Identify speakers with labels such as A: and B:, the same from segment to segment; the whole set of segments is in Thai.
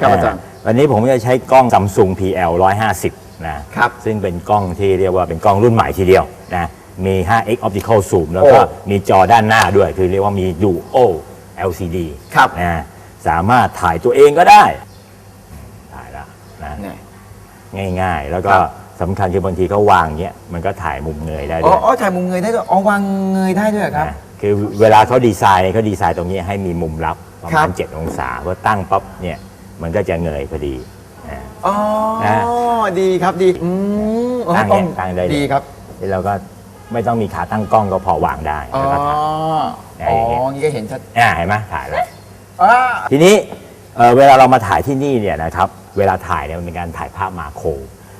A: ครับอาจารย์
B: วันนี้ผมจะใช้กล้อง Samsung PL 150 นะครับ ซึ่งเป็นกล้องที่เรียกว่าเป็นกล้องรุ่นใหม่ทีเดียวนะมี 5x optical zoom แล้วก็
A: โอ้
B: มีจอด้านหน้าด้วย คือเรียกว่ามี duo LCD
A: ครับ
B: นะสามารถถ่ายตัวเองก็ได้ ถ่ายแล้วนะ
A: เนี่ย
B: ง่ายๆ แล้วก็
A: ครับ
B: สำคัญคือบางทีเขาวางเงี้ยมันก็ถ่ายมุมเงยได้
A: อ๋
B: ด้
A: อ
B: วย
A: อ๋อถ่ายมุมเงยได้ด้วยอ๋อวางเงยได้ด้วยเหรอครับ
B: นะคือเวลาเขาดีไซน์เนี่ยเขาดีไซน์ตรงนี้ให้มีมุมลับประ
A: ครั
B: มาณ
A: บ
B: เจ็ดองศาเพราะตั้งปั๊บเนี่ย มันก็จะเงยพอดีนะ
A: อ๋อ
B: นะ
A: ดีครับดี อืมอ๋อ
B: ตั้ง
A: กล้อง
B: เนี่ยตั้งได้เลย
A: ดีครับ
B: แล้วก็ไม่ต้องมีขาตั้งกล้องก็พอวางได้
A: อ๋อ
B: แล้วก็ถ่าย
A: อ๋อ
B: อย่างเงี้ย
A: นี่ก็เห็นชัด
B: อ่าเห็นไหมถ่ายแล้ว
A: อ่า
B: ทีนี้เอ่อเวลาเรามาถ่ายที่นี่เนี่ยนะครับ เวลาถ่ายเนี่ยมันเป็นการถ่ายภาพมาโคร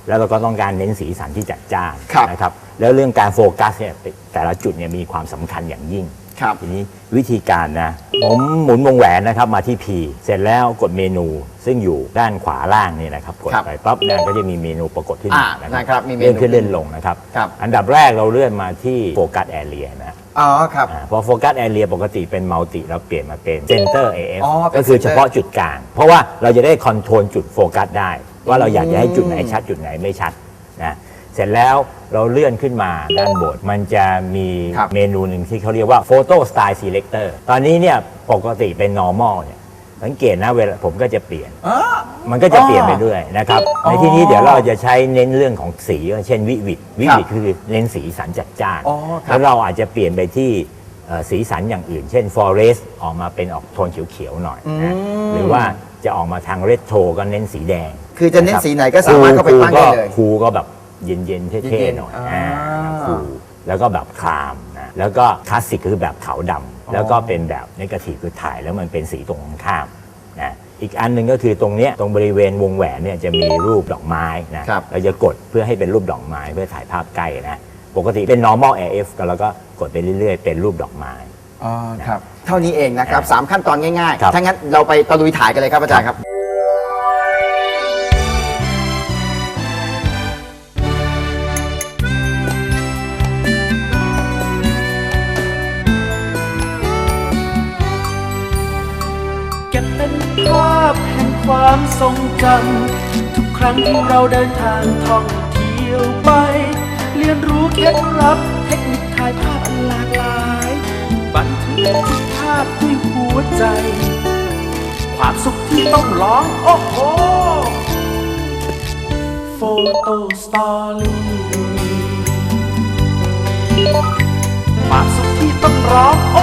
B: แล้วเราก็ต้องการเน้นสีสันที่จัดจ้าน
A: ครับ
B: นะครับ แล้วเรื่องการโฟกัสเนี่ยแต่ละจุดเนี่ยมีความสำคัญอย่างยิ่ง
A: ครับ
B: ทีนี้วิธีการนะผมหมุนวงแหวนนะครับมาที่ P เสร็จแล้วกดเมนูซึ่งอยู่ด้านขวาล่างนี่นะครับกด
A: ครับ
B: ไปปั๊บเนี่ยก็จะมีเมนูปรากฏขึ้นมา
A: อ่านะครับมีเมนู
B: เลื่อนขึ้นเลื่อนลงนะครับ
A: ครับ
B: อันดับแรกเราเลื่อนมาที่โฟกัสแอเรียนะ
A: อ๋อครับ
B: อาพอโฟกัสแอเรียปกติเป็นมัลติเราเปลี่ยนมาเป็นเซนเตอร์ AF
A: อ๋อเป็น
B: ก็คือ
A: center
B: เฉพาะจุดกลาง เพราะว่าเราจะได้คอนโทรลจุดโฟกัสได้ ว่าเราอยากจะให้จุดไหนชัดจุดไหนไม่ชัดนะเส ร็จแล้วเราเลื่อนขึ้นมาด้านบนมันจะมี
A: ครับ
B: เมนูหนึ่งที่เขาเรียกว่า Photo Style Selector ตอนนี้เนี่ยปกติเป็น normal เนี่ยสังเกตนะเวลาผมก็จะเปลี่ยน
A: อ๋อ
B: มันก็จะเปลี่ยนไปเรื่อยนะครับ
A: อ๋อ
B: ในที่นี้เดี๋ยวเราจะใช้เน้นเรื่องของสี เช่นวิวิดวิวิด
A: ครับ
B: คือเน้นสีสันจัดจ้าน
A: อ๋อครับ
B: แล้วเราอาจจะเปลี่ยนไปที่เอ่อสีสันอย่างอื่น เช่น forest ออกมาเป็นออกโทนเขียวๆหน่อยนะ
A: อืม
B: หรือว่าจะออกมาทางเรดโทก็เน้นสีแดง
A: คือจะเน้นสีไหนก็สามารถเข้าไปตั้งได้เลย
B: ครูก็แบบ เย็นๆเท่
A: เย็น
B: ๆ
A: ๆ
B: หน่อย
A: อ่า
B: อ่าครูแล้วก็แบบคลามนะแล้วก็คลาสสิกคือแบบขาวดำแล้วก็เป็นแบบนกาทีฟคือถ่ายแล้วมันเป็นสีตรงข้ามนะอีกอันหนึ่งก็คือตรงเนี้ยตรงบริเวณวงแหวนเนี่ยจะมีรูปดอกไม้นะครับเราจะกดเพื่อให้เป็นรูปดอกไม้เพื่อถ่ายภาพใกล้นะปกติเป็น normal AF ก็แล้วก็กดไปเรื่อยๆ เป็นรูปดอกไม้
A: อ๋อครับ เท่านี้เองนะครับสามขั้นตอนง่าย
B: ครับ
A: ๆถ้างั้นเราไปตะลุยถ่ายกันเลยครับอาจารย์ครับ
C: เป็นภาพแห่งความทรงจำทุกครั้งที่เราเดินทางท่องเที่ยวไป เรียนรู้เคล็ดลับเทคนิคถ่ายภาพอันหลากหลายบันทึกทุกภาพด้วยหัวใจ ความสุขที่ต้องร้องโอ้โหโฟโต้สตอรี่ความสุขที่ต้องร้อง